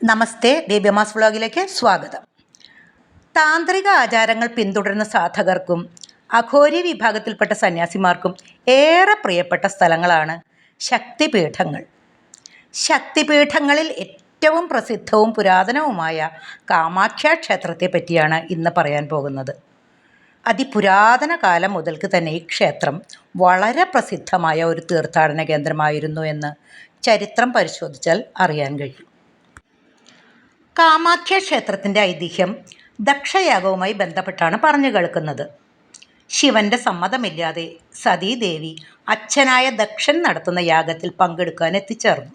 നമസ്തേ ദേവ്യമാസ് വ്ളോഗിലേക്ക് സ്വാഗതം. താന്ത്രിക ആചാരങ്ങൾ പിന്തുടരുന്ന സാധകർക്കും അഘോരി വിഭാഗത്തിൽപ്പെട്ട സന്യാസിമാർക്കും ഏറെ പ്രിയപ്പെട്ട സ്ഥലങ്ങളാണ് ശക്തിപീഠങ്ങൾ. ശക്തിപീഠങ്ങളിൽ ഏറ്റവും പ്രസിദ്ധവും പുരാതനവുമായ കാമാഖ്യ ക്ഷേത്രത്തെ പറ്റിയാണ് ഇന്ന് പറയാൻ പോകുന്നത്. അതിപുരാതന കാലം മുതൽക്ക് തന്നെ ഈ ക്ഷേത്രം വളരെ പ്രസിദ്ധമായ ഒരു തീർത്ഥാടന കേന്ദ്രമായിരുന്നു എന്ന് ചരിത്രം പരിശോധിച്ചാൽ അറിയാൻ കഴിയും. കാമാഖ്യ ക്ഷേത്രത്തിന്റെ ഐതിഹ്യം ദക്ഷയാഗവുമായി ബന്ധപ്പെട്ടാണ് പറഞ്ഞു കേൾക്കുന്നത്. ശിവന്റെ സമ്മതമില്ലാതെ സതീദേവി അച്ഛനായ ദക്ഷൻ നടത്തുന്ന യാഗത്തിൽ പങ്കെടുക്കാൻ എത്തിച്ചേർന്നു.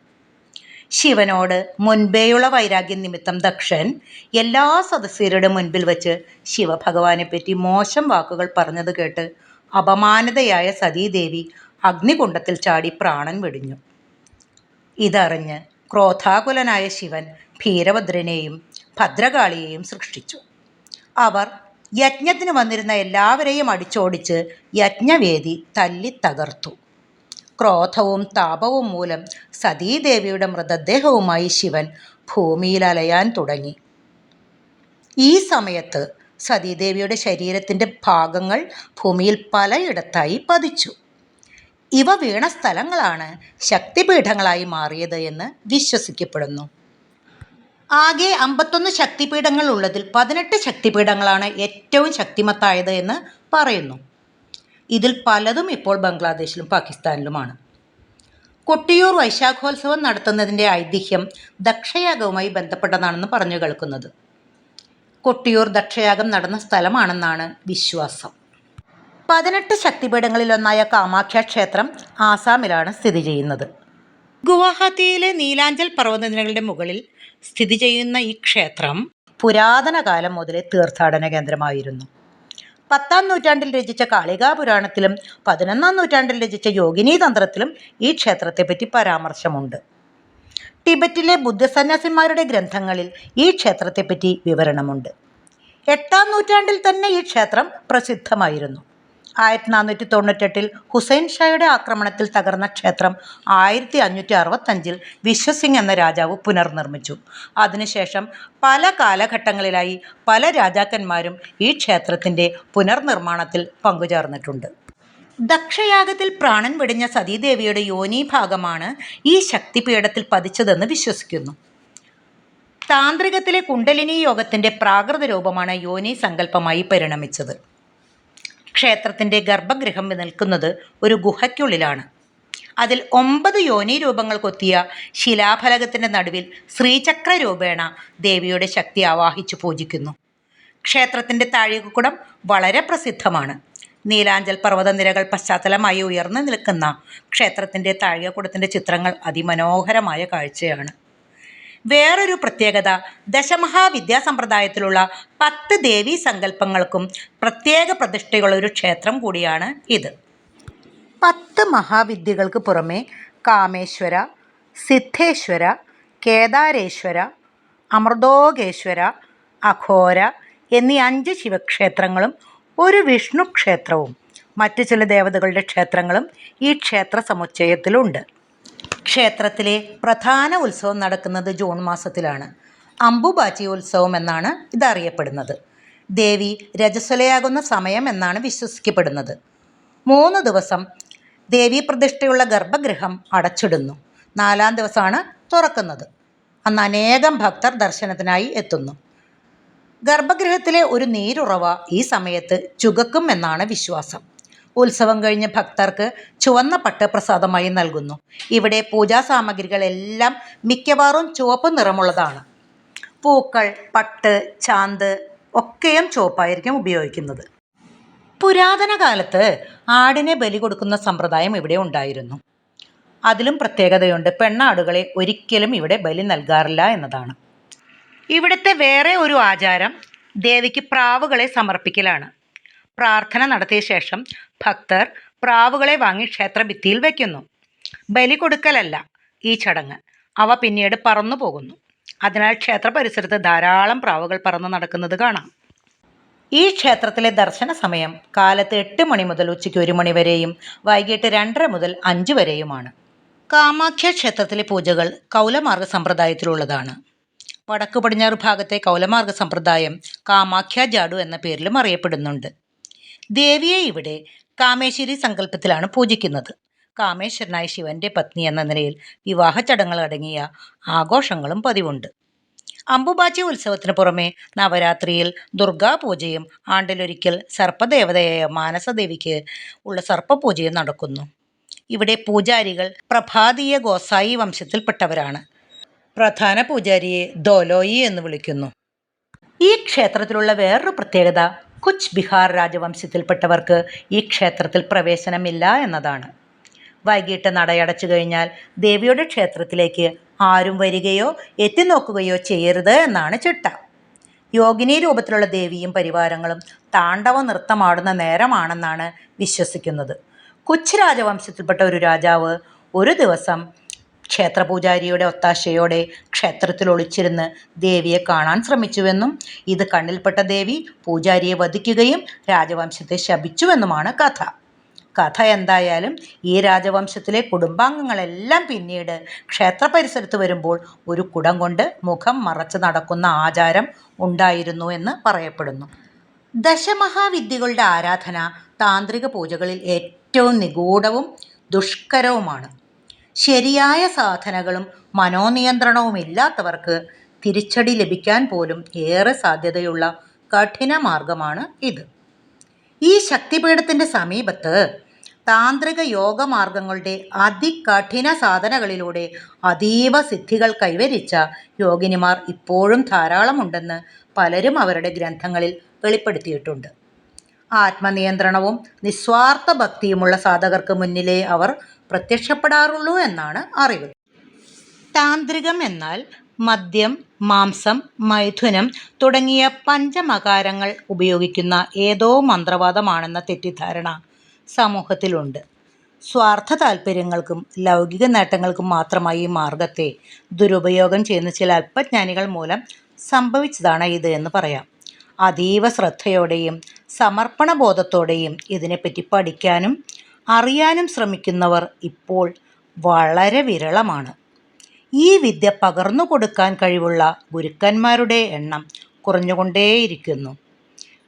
ശിവനോട് മുൻപേയുള്ള വൈരാഗ്യം നിമിത്തം ദക്ഷൻ എല്ലാ സദസ്യരുടെ മുൻപിൽ വച്ച് ശിവഭഗവാനെ പറ്റി മോശം വാക്കുകൾ പറഞ്ഞത് കേട്ട് അപമാനതയായ സതീദേവി അഗ്നികുണ്ഡത്തിൽ ചാടി പ്രാണൻ വെടിഞ്ഞു. ഇതറിഞ്ഞ് ക്രോധാകുലനായ ശിവൻ ഭീരഭദ്രനെയും ഭദ്രകാളിയെയും സൃഷ്ടിച്ചു. അവർ യജ്ഞത്തിന് വന്നിരുന്ന എല്ലാവരെയും അടിച്ചോടിച്ച് യജ്ഞവേദി തല്ലി തകർത്തു ക്രോധവും താപവും മൂലം സതീദേവിയുടെ മൃതദേഹവുമായി ശിവൻ ഭൂമിയിൽ അലയാൻ തുടങ്ങി. ഈ സമയത്ത് സതീദേവിയുടെ ശരീരത്തിന്റെ ഭാഗങ്ങൾ ഭൂമിയിൽ പലയിടത്തായി പതിച്ചു. ഇവ വീണ സ്ഥലങ്ങളാണ് ശക്തിപീഠങ്ങളായി മാറിയത് എന്ന് വിശ്വസിക്കപ്പെടുന്നു. ആകെ അമ്പത്തൊന്ന് ശക്തിപീഠങ്ങൾ ഉള്ളതിൽ പതിനെട്ട് ശക്തിപീഠങ്ങളാണ് ഏറ്റവും ശക്തിമത്തായത് എന്ന് പറയുന്നു. ഇതിൽ പലതും ഇപ്പോൾ ബംഗ്ലാദേശിലും പാകിസ്ഥാനിലുമാണ്. കൊട്ടിയൂർ വൈശാഖോത്സവം നടത്തുന്നതിന്റെ ഐതിഹ്യം ദക്ഷയാഗവുമായി ബന്ധപ്പെട്ടതാണെന്ന് പറഞ്ഞു കേൾക്കുന്നത്. കൊട്ടിയൂർ ദക്ഷയാഗം നടന്ന സ്ഥലമാണെന്നാണ് വിശ്വാസം. പതിനെട്ട് ശക്തിപീഠങ്ങളിലൊന്നായ കാമാഖ്യ ക്ഷേത്രം ആസാമിലാണ് സ്ഥിതി ചെയ്യുന്നത്. ഗുവാഹത്തിയിലെ നീലാഞ്ചൽ പർവതനിരകളുടെ മുകളിൽ സ്ഥിതി ചെയ്യുന്ന ഈ ക്ഷേത്രം പുരാതന കാലം മുതലേ തീർത്ഥാടന കേന്ദ്രമായിരുന്നു. പത്താം നൂറ്റാണ്ടിൽ രചിച്ച കാളികാ പുരാണത്തിലും പതിനൊന്നാം നൂറ്റാണ്ടിൽ രചിച്ച യോഗിനി തന്ത്രത്തിലും ഈ ക്ഷേത്രത്തെപ്പറ്റി പരാമർശമുണ്ട്. ടിബറ്റിലെ ബുദ്ധസന്യാസിമാരുടെ ഗ്രന്ഥങ്ങളിൽ ഈ ക്ഷേത്രത്തെപ്പറ്റി വിവരണമുണ്ട്. എട്ടാം നൂറ്റാണ്ടിൽ തന്നെ ഈ ക്ഷേത്രം പ്രസിദ്ധമായിരുന്നു. ആയിരത്തി നാനൂറ്റി തൊണ്ണൂറ്റെട്ടിൽ ഹുസൈൻ ഷായുടെ ആക്രമണത്തിൽ തകർന്ന ക്ഷേത്രം ആയിരത്തി അഞ്ഞൂറ്റി അറുപത്തഞ്ചിൽ വിശ്വസിംഗ് എന്ന രാജാവ് പുനർനിർമ്മിച്ചു. അതിനുശേഷം പല കാലഘട്ടങ്ങളിലായി പല രാജാക്കന്മാരും ഈ ക്ഷേത്രത്തിന്റെ പുനർനിർമ്മാണത്തിൽ പങ്കുചേർന്നിട്ടുണ്ട്. ദക്ഷയാഗത്തിൽ പ്രാണൻ വെടിഞ്ഞ സതീദേവിയുടെ യോനീഭാഗമാണ് ഈ ശക്തിപീഠത്തിൽ പതിച്ചതെന്ന് വിശ്വസിക്കുന്നു. താന്ത്രികത്തിലെ കുണ്ടലിനി യോഗത്തിന്റെ പ്രാകൃത രൂപമാണ് യോനി സങ്കല്പമായി പരിണമിച്ചത്. ക്ഷേത്രത്തിന്റെ ഗർഭഗൃഹം നിൽക്കുന്നത് ഒരു ഗുഹയ്ക്കുള്ളിലാണ്. അതിൽ ഒമ്പത് യോനി രൂപങ്ങൾ കൊത്തിയ ശിലാഫലകത്തിന്റെ നടുവിൽ ശ്രീചക്ര രൂപേണ ദേവിയുടെ ശക്തി ആവാഹിച്ചു പൂജിക്കുന്നു. ക്ഷേത്രത്തിന്റെ താഴികക്കുടം വളരെ പ്രസിദ്ധമാണ്. നീലാഞ്ചൽ പർവതനിരകൾ പശ്ചാത്തലമായി ഉയർന്നു നിൽക്കുന്ന ക്ഷേത്രത്തിന്റെ താഴികക്കുടത്തിന്റെ ചിത്രങ്ങൾ അതിമനോഹരമായ കാഴ്ചയാണ്. വേറൊരു പ്രത്യേകത ദശമഹാവിദ്യാസമ്പ്രദായത്തിലുള്ള പത്ത് ദേവീ സങ്കല്പങ്ങൾക്കും പ്രത്യേക പ്രതിഷ്ഠയുള്ള ഒരു ക്ഷേത്രം കൂടിയാണ് ഇത്. പത്ത് മഹാവിദ്യകൾക്ക് പുറമെ കാമേശ്വര സിദ്ധേശ്വര കേദാരേശ്വര അമൃതോകേശ്വര അഘോര എന്നീ അഞ്ച് ശിവക്ഷേത്രങ്ങളും ഒരു വിഷ്ണു ക്ഷേത്രവും മറ്റു ചില ദേവതകളുടെ ക്ഷേത്രങ്ങളും ഈ ക്ഷേത്ര സമുച്ചയത്തിലുണ്ട്. ക്ഷേത്രത്തിലെ പ്രധാന ഉത്സവം നടക്കുന്നത് ജൂൺ മാസത്തിലാണ്. അമ്പുബാച്ചി ഉത്സവം എന്നാണ് ഇതറിയപ്പെടുന്നത്. ദേവി രജസ്വലയാകുന്ന സമയം എന്നാണ് വിശ്വസിക്കപ്പെടുന്നത്. മൂന്ന് ദിവസം ദേവി പ്രതിഷ്ഠയുള്ള ഗർഭഗൃഹം അടച്ചിടുന്നു. നാലാം ദിവസമാണ് തുറക്കുന്നത്. അന്ന് അനേകം ഭക്തർ ദർശനത്തിനായി എത്തുന്നു. ഗർഭഗൃഹത്തിലെ ഒരു നീരുറവ ഈ സമയത്ത് ചുകക്കും എന്നാണ് വിശ്വാസം. ഉത്സവം കഴിഞ്ഞ് ഭക്തർക്ക് ചുവന്ന പട്ട് പ്രസാദമായി നൽകുന്നു. ഇവിടെ പൂജാ സാമഗ്രികളെല്ലാം മിക്കവാറും ചുവപ്പ് നിറമുള്ളതാണ്. പൂക്കൾ പട്ട് ചാന്ത് ഒക്കെയും ചുവപ്പായിരിക്കും ഉപയോഗിക്കുന്നത്. പുരാതന കാലത്ത് ആടിനെ ബലി കൊടുക്കുന്ന സമ്പ്രദായം ഇവിടെ ഉണ്ടായിരുന്നു. അതിലും പ്രത്യേകതയുണ്ട് പെണ്ണാടുകളെ ഒരിക്കലും ഇവിടെ ബലി നൽകാറില്ല എന്നതാണ്. ഇവിടുത്തെ വേറെ ഒരു ആചാരം ദേവിക്ക് പ്രാവുകളെ സമർപ്പിക്കലാണ്. പ്രാർത്ഥന നടത്തിയ ശേഷം ഭക്തർ പ്രാവുകളെ വാങ്ങി ക്ഷേത്രഭിത്തിയിൽ വയ്ക്കുന്നു ബലി കൊടുക്കലല്ല ഈ ചടങ്ങ്. അവ പിന്നീട് പറന്നു പോകുന്നു. അതിനാൽ ക്ഷേത്ര പരിസരത്ത് ധാരാളം പ്രാവുകൾ പറന്നു നടക്കുന്നത് കാണാം. ഈ ക്ഷേത്രത്തിലെ ദർശന സമയം കാലത്ത് എട്ട് മണി മുതൽ ഉച്ചയ്ക്ക് ഒരു മണി വരെയും വൈകിട്ട് രണ്ടര മുതൽ അഞ്ച് വരെയുമാണ്. കാമാഖ്യ ക്ഷേത്രത്തിലെ പൂജകൾ കൗലമാർഗ സമ്പ്രദായത്തിലുള്ളതാണ്. വടക്ക് പടിഞ്ഞാറ് ഭാഗത്തെ കൗലമാർഗ സമ്പ്രദായം കാമാഖ്യ ജാഡു എന്ന പേരിലും അറിയപ്പെടുന്നുണ്ട്. ദേവിയെ ഇവിടെ കാമേശ്വരി സങ്കല്പത്തിലാണ് പൂജിക്കുന്നത്. കാമേശ്വരനായ ശിവന്റെ പത്നി എന്ന നിലയിൽ വിവാഹ ചടങ്ങുകൾ അടങ്ങിയ ആഘോഷങ്ങളും പതിവുണ്ട്. അമ്പുബാച്ചി ഉത്സവത്തിന് പുറമെ നവരാത്രിയിൽ ദുർഗാപൂജയും ആണ്ടിലൊരിക്കൽ സർപ്പദേവതയായ മാനസദേവിക്ക് ഉള്ള സർപ്പപൂജയും നടക്കുന്നു. ഇവിടെ പൂജാരികൾ പ്രഭാതീയ ഗോസായി വംശത്തിൽപ്പെട്ടവരാണ്. പ്രധാന പൂജാരിയെ ദോലോയി എന്ന് വിളിക്കുന്നു. ഈ ക്ഷേത്രത്തിലുള്ള വേറൊരു പ്രത്യേകത കുച്ച് ബിഹാർ രാജവംശത്തിൽപ്പെട്ടവർക്ക് ഈ ക്ഷേത്രത്തിൽ പ്രവേശനമില്ല എന്നതാണ്. വൈകിട്ട് നടയടച്ചു കഴിഞ്ഞാൽ ദേവിയുടെ ക്ഷേത്രത്തിലേക്ക് ആരും വരികയോ എത്തിനോക്കുകയോ ചെയ്യരുത് എന്നാണ് ചിട്ട. യോഗിനി രൂപത്തിലുള്ള ദേവിയും പരിവാരങ്ങളും താണ്ഡവ നൃത്തമാടുന്ന നേരമാണെന്നാണ് വിശ്വസിക്കുന്നത്. കുച്ച് രാജവംശത്തിൽപ്പെട്ട ഒരു രാജാവ് ഒരു ദിവസം ക്ഷേത്രപൂജാരിയുടെ ഒത്താശയോടെ ക്ഷേത്രത്തിൽ ഒളിച്ചിരുന്ന് ദേവിയെ കാണാൻ ശ്രമിച്ചുവെന്നും ഇത് കണ്ണിൽപ്പെട്ട ദേവി പൂജാരിയെ വധിക്കുകയും രാജവംശത്തെ ശപിച്ചുവെന്നുമാണ് കഥ. കഥ എന്തായാലും ഈ രാജവംശത്തിലെ കുടുംബാംഗങ്ങളെല്ലാം പിന്നീട് ക്ഷേത്ര പരിസരത്ത് വരുമ്പോൾ ഒരു കുടം കൊണ്ട് മുഖം മറച്ച് നടക്കുന്ന ആചാരം ഉണ്ടായിരുന്നു എന്ന് പറയപ്പെടുന്നു. ദശമഹാവിദ്യകളുടെ ആരാധന താന്ത്രിക പൂജകളിൽ ഏറ്റവും നിഗൂഢവും ദുഷ്കരവുമാണ്. ശരിയായ സാധനകളും മനോനിയന്ത്രണവും ഇല്ലാത്തവർക്ക് തിരിച്ചടി ലഭിക്കാൻ പോലും ഏറെ സാധ്യതയുള്ള കഠിന മാർഗമാണ് ഇത്. ഈ ശക്തിപീഠത്തിന്റെ സമീപത്ത് താന്ത്രിക യോഗമാർഗങ്ങളുടെ അതികഠിന സാധനകളിലൂടെ അതീവ സിദ്ധികൾ കൈവരിച്ച യോഗിനിമാർ ഇപ്പോഴും ധാരാളമുണ്ടെന്ന് പലരും അവരുടെ ഗ്രന്ഥങ്ങളിൽ വെളിപ്പെടുത്തിയിട്ടുണ്ട്. ആത്മനിയന്ത്രണവും നിസ്വാർത്ഥ ഭക്തിയുമുള്ള സാധകർക്ക് മുന്നിലേ അവർ പ്രത്യക്ഷപ്പെടാറുള്ളൂ എന്നാണ് അറിവ്. താന്ത്രികം എന്നാൽ മദ്യം മാംസം മൈഥുനം തുടങ്ങിയ പഞ്ചമകാരങ്ങൾ ഉപയോഗിക്കുന്ന ഏതോ മന്ത്രവാദമാണെന്ന തെറ്റിദ്ധാരണ സമൂഹത്തിലുണ്ട്. സ്വാർത്ഥ താല്പര്യങ്ങൾക്കും ലൗകിക നേട്ടങ്ങൾക്കും മാത്രമായി ഈ മാർഗത്തെ ദുരുപയോഗം ചെയ്യുന്ന ചില അല്പജ്ഞാനികൾ മൂലം സംഭവിച്ചതാണ് ഇത് എന്ന് പറയാം. അതീവ ശ്രദ്ധയോടെയും സമർപ്പണബോധത്തോടെയും ഇതിനെപ്പറ്റി പഠിക്കാനും അറിയാനും ശ്രമിക്കുന്നവർ ഇപ്പോൾ വളരെ വിരളമാണ്. ഈ വിദ്യ പകർന്നു കൊടുക്കാൻ കഴിവുള്ള ഗുരുക്കന്മാരുടെ എണ്ണം കുറഞ്ഞുകൊണ്ടേയിരിക്കുന്നു.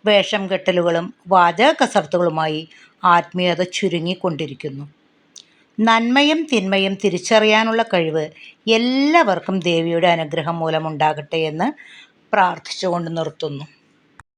വേഷം കെട്ടലുകളും വാചക കസർത്തുകളുമായി ആത്മീയത ചുരുങ്ങിക്കൊണ്ടിരിക്കുന്നു. നന്മയും തിന്മയും തിരിച്ചറിയാനുള്ള കഴിവ് എല്ലാവർക്കും ദേവിയുടെ അനുഗ്രഹം മൂലമുണ്ടാകട്ടെ എന്ന് പ്രാർത്ഥിച്ചുകൊണ്ട് നിർത്തുന്നു.